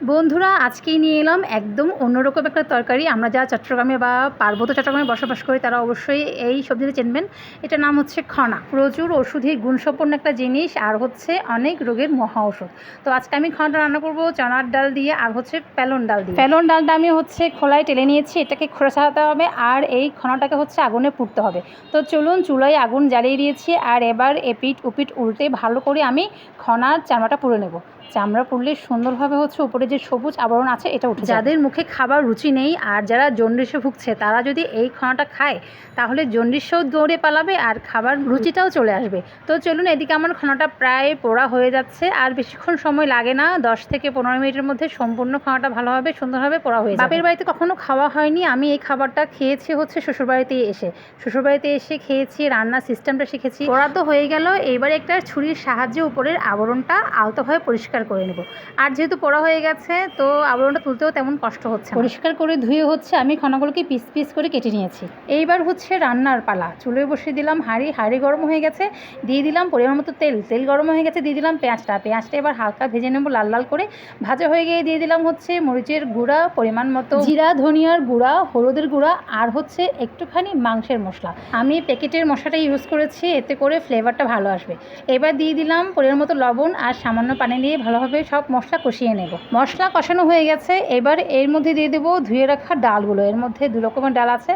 বন্ধুরা, আজকেই নিয়ে এলাম একদম অন্যরকম একটা তরকারি। আমরা যারা চট্টগ্রামে বা পার্বত্য চট্টগ্রামে বসবাস করি, তারা অবশ্যই এই সবজিটা চিনবেন। এটার নাম হচ্ছে খনা। প্রচুর ওষুধি, গুণসম্পন্ন একটা জিনিস আর হচ্ছে অনেক রোগের মহা ওষুধ। তো আজকে আমি খনাটা রান্না করব চনার ডাল দিয়ে আর হচ্ছে প্যালন ডাল দিয়ে। প্যালন ডালটা আমি হচ্ছে খোলায় টেলে নিয়েছি, এটাকে খোলা সারাতে হবে আর এই খনাটাকে হচ্ছে আগুনে পুড়তে হবে। তো চলুন, চুলায় আগুন জ্বালিয়ে দিয়েছি আর এবার এপিট উপিট উল্টে ভালো করে আমি খনার চামড়াটা পুড়ে নেব। চামড়া পড়লে সুন্দরভাবে হচ্ছে উপরে যে সবুজ আবরণ আছে এটা উঠে যাদের মুখে খাবার রুচি নেই আর যারা জন্ডিসে ভুগছে তারা যদি এই খানাটা খায় তাহলে জন্ডিসেও দৌড়ে পালাবে আর খাবার রুচিটাও চলে আসবে। তো চলুন এদিকে আমার খানাটা প্রায় পোড়া হয়ে যাচ্ছে আর বেশিক্ষণ সময় লাগে না দশ থেকে পনেরো মিনিটের মধ্যে সম্পূর্ণ খানাটা ভালোভাবে সুন্দরভাবে পোড়া হয়ে বাপের বাড়িতে কখনো খাওয়া হয়নি আমি এই খাবারটা খেয়েছি হচ্ছে শ্বশুরবাড়িতে এসে। শ্বশুরবাড়িতে এসে খেয়েছি রান্নার সিস্টেমটা শিখেছি। পোড়া তো হয়ে গেল এবার একটা ছুরির সাহায্যে উপরের আবরণটা আলতোভাবে পরিষ্কার করে নেব। আর যেহেতু পোড়া হয়ে গেছে, তো আবরণটা তুলতেও তেমন কষ্ট হচ্ছে পরিষ্কার করে ধুয়ে হচ্ছে আমি খনাগুলোকে পিস পিস করে কেটে নিয়েছি। এইবার হচ্ছে রান্নার পালা। চুলে বসিয়ে দিলাম হাঁড়ি হাঁড়ি গরম হয়ে গেছে, দিয়ে দিলাম পরিমাণ মতো তেল। তেল গরম হয়ে গেছে, দিয়ে দিলাম পেঁয়াজটা। পেঁয়াজটা এবার হালকা ভেজে নেব লাল লাল করে। ভাজা হয়ে গিয়ে দিয়ে দিলাম হচ্ছে মরিচের গুঁড়া, পরিমাণ মতো জিরা, ধনিয়ার গুঁড়া, হলুদের গুঁড়া, আর হচ্ছে একটুখানি মাংসের মশলা। আমি প্যাকেটের মশলাটা ইউজ করেছি, এতে করে ফ্লেভারটা ভালো আসবে। এবার দিয়ে দিলাম পরিমাণ মতো লবণ আর সামান্য পানি দিয়ে ভালোভাবে সব মশলা কষিয়ে নেব। মশলা কষানো হয়ে গেছে। এবার এর মধ্যে দিয়ে দেবো ধুয়ে রাখা ডালগুলো। এর মধ্যে দু রকমের ডাল আছে।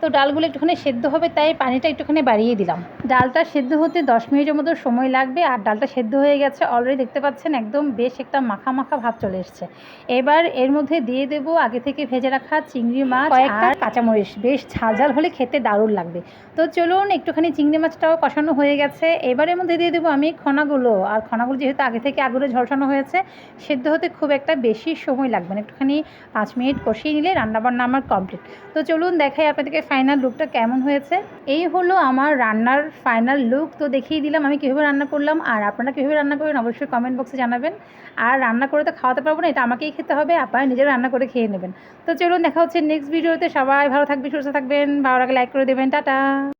তো ডালগুলো একটুখানি সেদ্ধ হবে, তাই পানিটা একটুখানি বাড়িয়ে দিলাম। ডালটা সেদ্ধ হতে দশ মিনিটের মতো সময় লাগবে আর ডালটা সেদ্ধ হয়ে গেছে। অলরেডি দেখতে পাচ্ছেন একদম বেশ একটা মাখা মাখা ভাব চলে এসছে। এবার এর মধ্যে দিয়ে দেব আগে থেকে ভেজে রাখা চিংড়ি মাছ আর কাঁচামরিচ। বেশ ঝাল ঝাল হলে খেতে দারুণ লাগবে। তো চলুন একটুখানি চিংড়ি মাছটাও কষানো হয়ে গেছে। এবারের মধ্যে দিয়ে দেবো আমি খনাগুলো। আর খনাগুলো যেহেতু আগে থেকে আগুনে ঝলসানো হয়েছে সেদ্ধ হতে খুব একটা বেশি সময় লাগবে না। একটুখানি পাঁচ মিনিট কষিয়ে নিলে রান্নাবান্না আমার কমপ্লিট। তো চলুন দেখাই আপনাদেরকে ফাইনাল লুকটা কেমন হয়েছে। এই হলো আমার রান্নার ফাইনাল লুক তো দেখিয়ে দিলাম, আমি কীভাবে রান্না করলাম আর আপনারা কীভাবে রান্না করবেন অবশ্যই কমেন্ট বক্সে জানাবেন। আর রান্না করে তো খাওয়াতে পারব না, এটা আমাকেই খেতে হবে, আপনারা নিজেরা রান্না করে খেয়ে নেবেন। তো চলুন দেখা হচ্ছে নেক্সট ভিডিওতে সবাই ভালো থাকবে সুস্থ থাকবেন, ভালো লাগে লাইক করে দেবেন, টাটা।